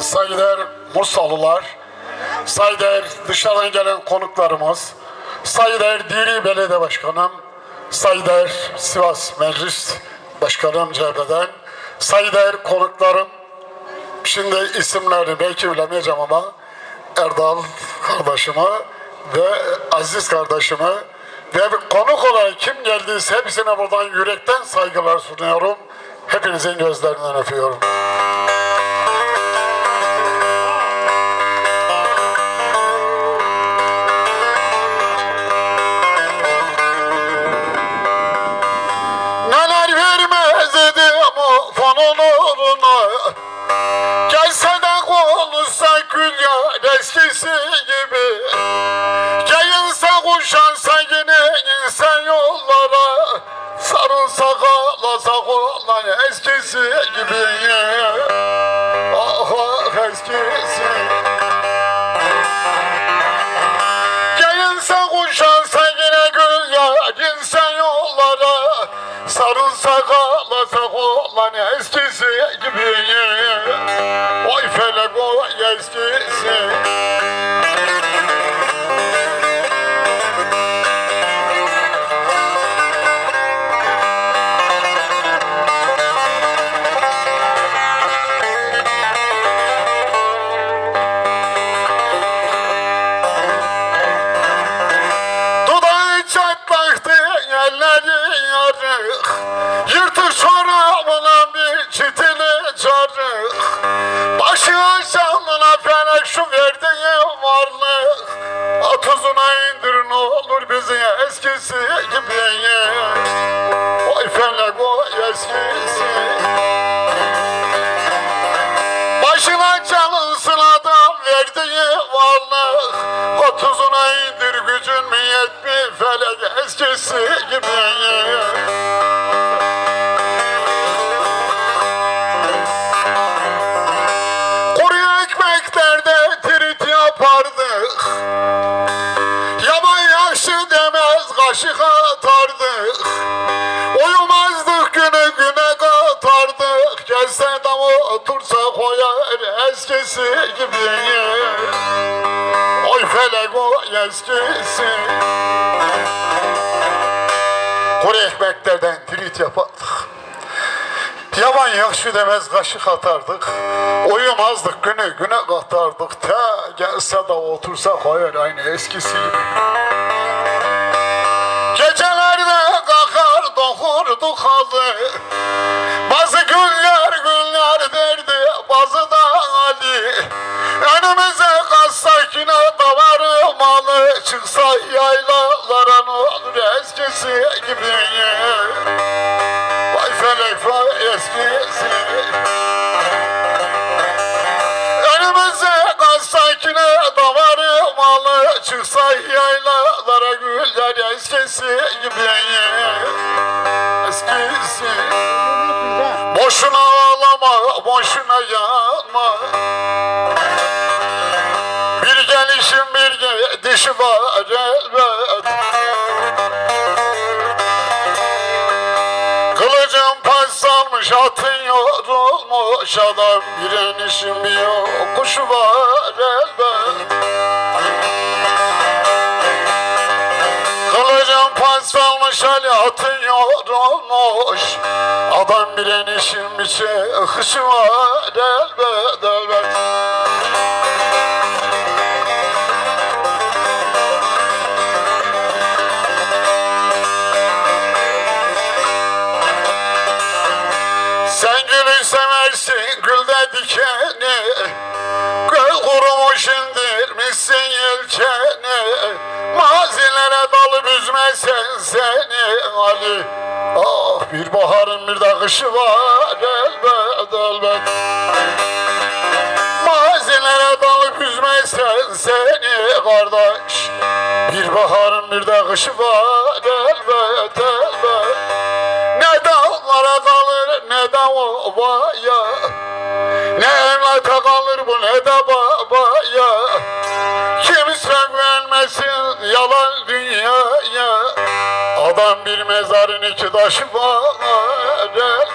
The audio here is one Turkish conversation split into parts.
Saygıdeğer Mursalılar, saygıdeğer dışarıdan gelen konuklarımız, saygıdeğer Diri Belediye Başkanım, saygıdeğer Sivas Meclis Başkanım CHP'den, saygıdeğer konuklarım, şimdi isimlerini belki bilemeyeceğim ama Erdal kardeşime ve Aziz kardeşime ve konuk olarak kim geldiyse hepsine buradan yürekten saygılar sunuyorum. Hepinizin gözlerinden öpüyorum. Eskisi gibi Oy felek oy eskisi. Dudağı çatlaktı elleri yarık. Yırtık çorabına eskisi gibi Kuru ekmeklerde trit yapardık. Yaman yaşlı demez kaşık atardık. Uyumazdık günü güne katardık. Gelse de otursa koyar eskisi gibi. Oy felek o eskisi Kuru ekmeklerden trit yapardık. Yaman yakşı demez kaşık atardık. Uyumazdık günü güne katardık. Te gelse de otursa koyar aynı eskisi gibi. Gecelerde kalkar dokurduk halı Bazı günler günler derdi bazı da Ali Önümüze kalsak yine davarı malı Çıksa yaylalara eskisi gibi. Vay felek vay eskisi. Önümüze yine davarı malı Çıksa yaylalara güller eskisi gibi. Eskisi. Boşuna ağlama, boşuna yanma. Bir gelişim bir gidişi var elbet salmış, atın yorulmuş adam Bir enişim bir yokuşu var elbet. Kılıcım paslanmış Ali atın yorulmuş Adam bir enişin bir çıkışı var elbet elbet seversin gülde dikeni Göl kurumuş indirmişsin yelkeni. Mazilere dalıp üzmesen seni. Ali Ah bir baharın bir de kışı var elbet elbet. Mazilere dalıp üzmesen seni kardeş. Bir baharın bir de kışı var elbet elbet ovaya Ne evlata kalır bu ne de babaya. Kimse güvenmesin yalan dünyaya? Adam bir mezarın iki taşı var elbet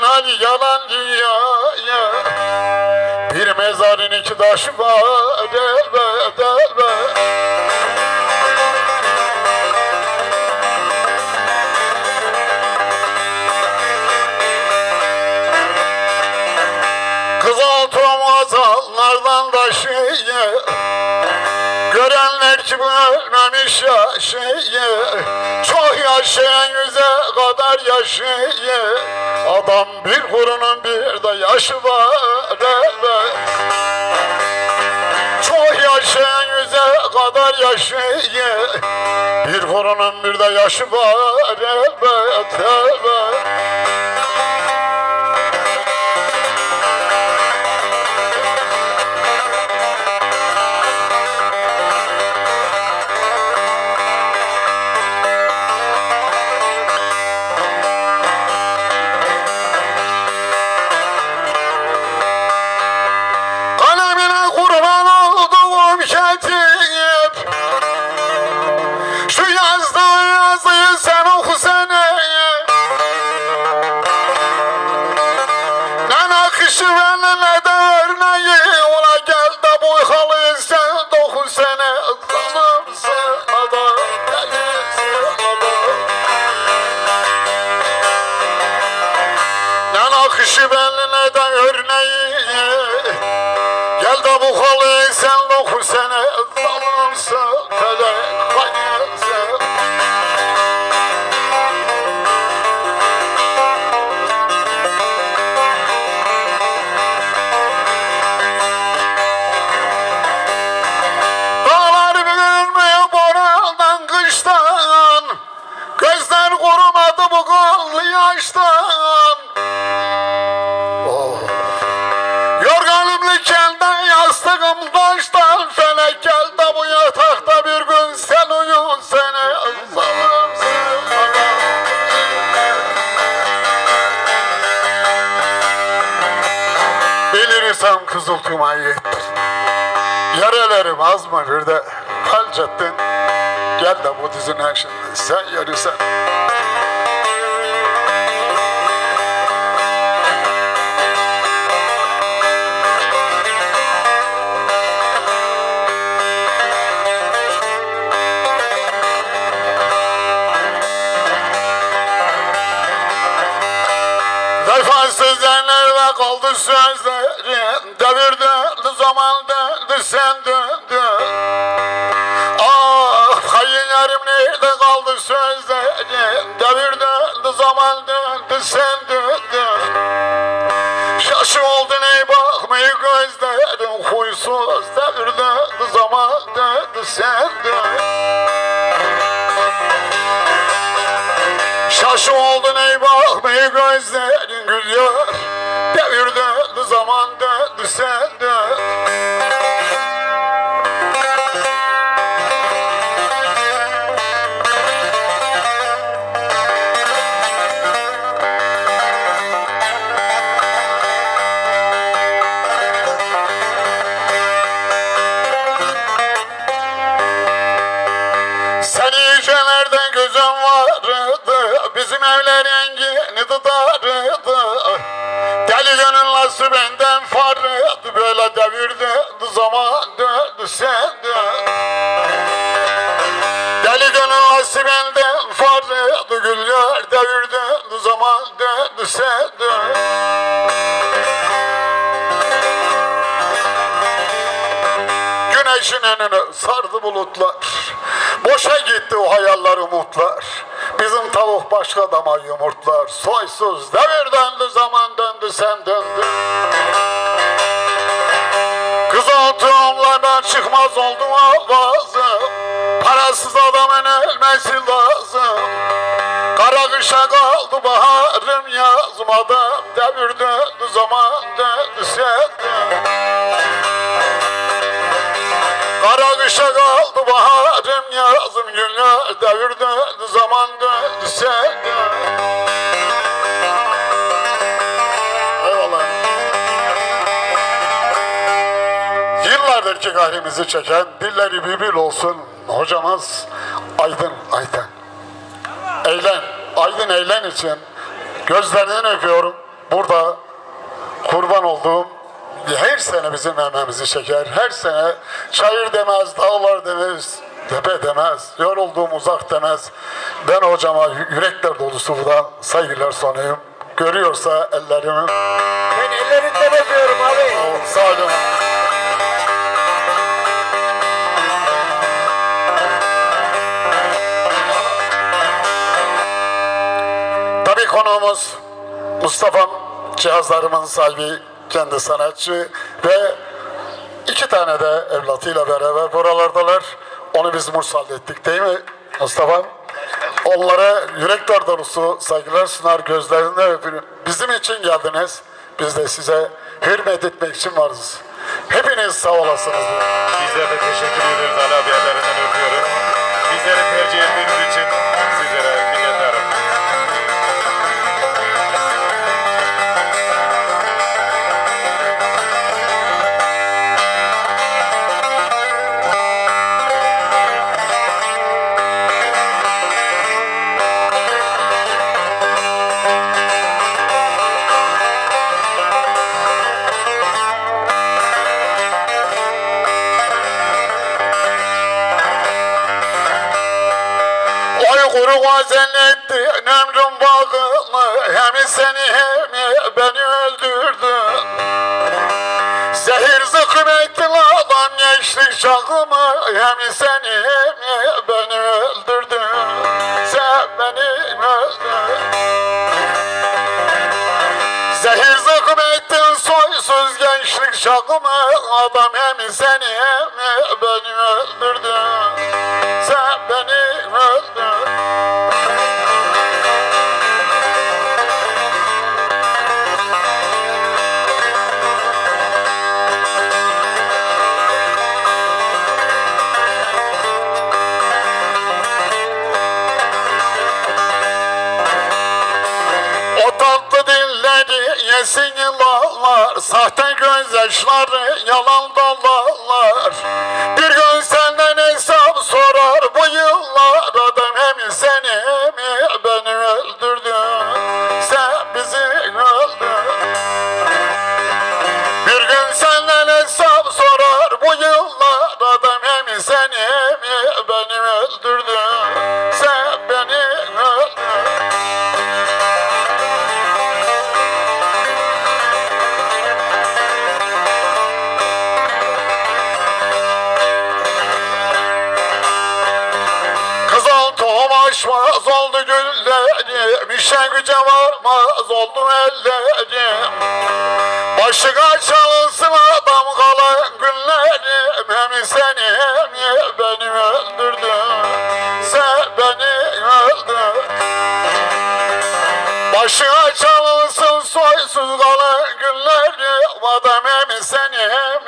Kim hali yalan dünyaya? Bir mezarın iki taşı var Ölmemiş yaşayı Çok yaşayan yüze kadar yaşayı Adam bir kurunun bir de yaşı var Çok yaşayan yüze kadar yaşayı Bir kurunun bir de yaşı var Bilirsem kızıltıma yettir Yarelerim az mı bir de Halcettin Gel de bu dizine şimdi sen yürüsen Vefasız kaldı sözlerin Devir döndü zaman döndü sen döndün Ah hayın yarım nerede kaldı sözlerin Devir döndü zaman döndü sen döndün Şaşı oldun ey bakmayı gözlerin Huysuz devir döndü zaman döndü sen döndün Şaşı oldun ey bakmayı gözlerin gülüyor zaman döndü sen dön Deli gönül nasıl benden fardı Güller devirdi zaman döndü sen dön Güneşin önünü sardı bulutlar. Boşa gitti o hayaller umutlar. Bizim tavuk başka dama yumurtlar. Soysuz devir döndü zaman döndü sen döndün çıkmaz oldu avazım. Parasız adamın ölmesi lazım. Kara kışa kaldı baharım yazmadım Devir döndü zaman döndü sen döndün Kara kışa kaldı baharım yazım. Günler devir döndü zaman döndü sen ki kahrimizi çeken dilleri birbir olsun hocamız Aydın Aydın. Eğlen, Aydın eğlen için gözlerinden öpüyorum. burada kurban olduğum her sene bizim mememizi çeker. Her sene çayır demez, dağlar demez, tepe demez, yorulduğum uzak demez. Ben hocama yü- yürekler dolusu buradan saygılar sunuyorum. Görüyorsa ellerimi Ben ellerinden öpüyorum abi. sağ olun. Konuğumuz Mustafa'm cihazlarımın sahibi, kendi sanatçı ve iki tane de evlatıyla beraber buralardalar. Onu biz mursal ettik değil mi Mustafa? Onlara yürekler dolusu saygılar sunar gözlerinde öpün. Bizim için geldiniz. Biz de size hürmet etmek için varız. Hepiniz sağ olasınız. Bizler de teşekkür abi ellerinden öpüyoruz. Oy kuru gazel etti ömrüm bağını Hem seni hem beni öldürdün Zehir zıkkım ettin adam gençlik çağımı Hem seni hem beni öldürdün Sen beni öldürdün. Zehir zıkkım ettin soysuz gençlik çağımı Adam hem seni hem beni öldürdün Sen beni Gözyaşları yalan güllerim İşe güce varmaz oldu ellerim. Başına çalınsın adam kalan günlerim Hem seni hem beni öldürdün. Sen beni öldürdün. Başına çalınsın soysuz kalan günlerim Adam hem seni hem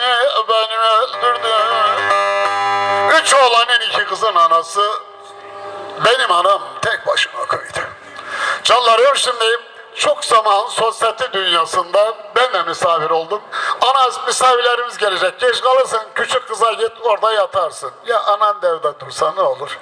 beni öldürdün. Üç oğlanın iki kızın anası benim anam. Şimdi çok zaman sosyete dünyasında ben de misafir oldum. Ana misafirlerimiz gelecek. Geç kalırsın küçük kıza git orada yatarsın. Ya anan da evde dursa ne olur?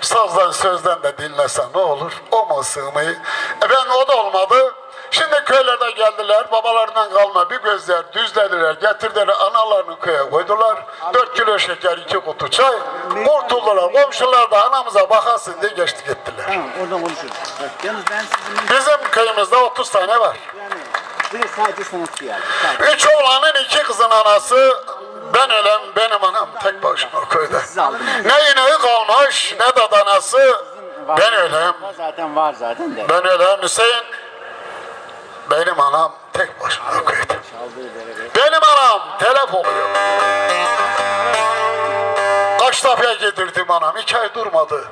Sazdan sözden de dinlesen ne olur? O mu sığmayı? E ben o da olmadı. Şimdi köylerde geldiler, babalarından kalma bir gözler düzlediler, getirdiler, analarını köye koydular. Dört kilo şeker, iki kutu çay. Kurtuldular, komşular da anamıza bakasın diye geçti gittiler. Tamam oradan konuşuruz. Bak, yalnız ben sizin Bizim köyümüzde 30 tane var. yani sadece sanatçı yani. Sadece. Üç oğlanın iki kızın anası, ben ölem, benim anam tek başıma köyde. Siz aldınız. Ne ineği kalmış, ne de danası, ben ölem, Zaten var zaten de. ben ölem Hüseyin. Benim anam tek başına bereket. Benim anam telef oluyor. Kaç defa getirdim anam, iki ay durmadı.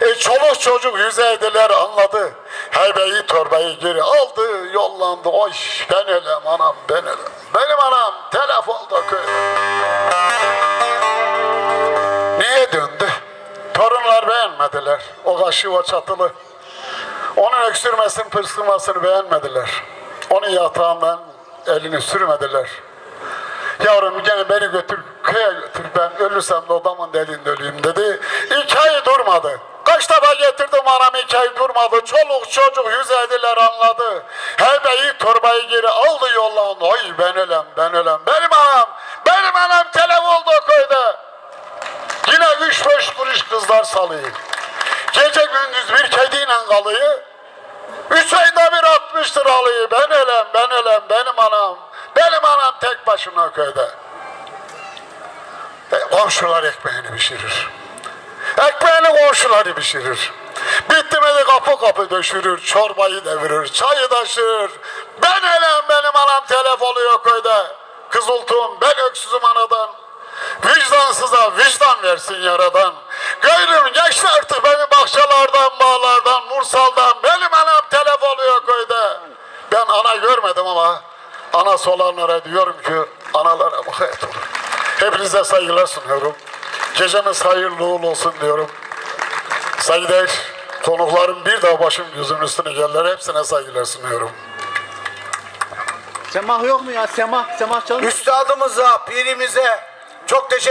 E çoluk çocuk yüzeydiler anladı. Heybeyi torbayı geri aldı, yollandı. Oy ben ölem anam, ben ölem. Benim anam telef oldu köyde. Niye döndü? Torunlar beğenmediler. O kaşı, o çatılı. Onun öksürmesini, pırsırmasını beğenmediler. Onun yatağından elini sürmediler. Yavrum gene beni götür, köye götür ben ölürsem de odamın deliğinde öleyim dedi. İki ay durmadı. Kaç defa getirdim anam hikaye durmadı. Çoluk çocuk yüz ediler anladı. Hebeyi torbayı geri aldı yollan. Oy ben ölem ben ölem. Benim anam. Benim anam telef oldu o köyde. Yine üç beş kuruş kızlar salıyor. Gece gündüz bir kediyle kalıyor. Üç ayda bir 60 lira alıyor. Ben ölem, ben ölem, benim anam. Benim anam tek başına köyde. E, komşular ekmeğini pişirir. Ekmeğini komşuları pişirir. Bitti mi kapı kapı döşürür, çorbayı devirir, çayı taşır. Ben ölem, benim anam telef oluyor köyde. Kızıltuğum, ben öksüzüm anadan. Vicdansıza vicdan versin yaradan. Gayrım geçti artık beni bahçelerden, bağlardan, Mursal'dan. Benim anam telef oluyor köyde. Ben ana görmedim ama anası olanlara diyorum ki analara mukayyet olun. Hepinize saygılar sunuyorum. Gecemiz hayırlı uğurlu olsun diyorum. Saygıdeğer konuklarım bir daha başım gözümün üstüne geldiler. Hepsine saygılar sunuyorum. Semah yok mu ya? Semah, semah çalın. Üstadımıza, pirimize çok teşekkür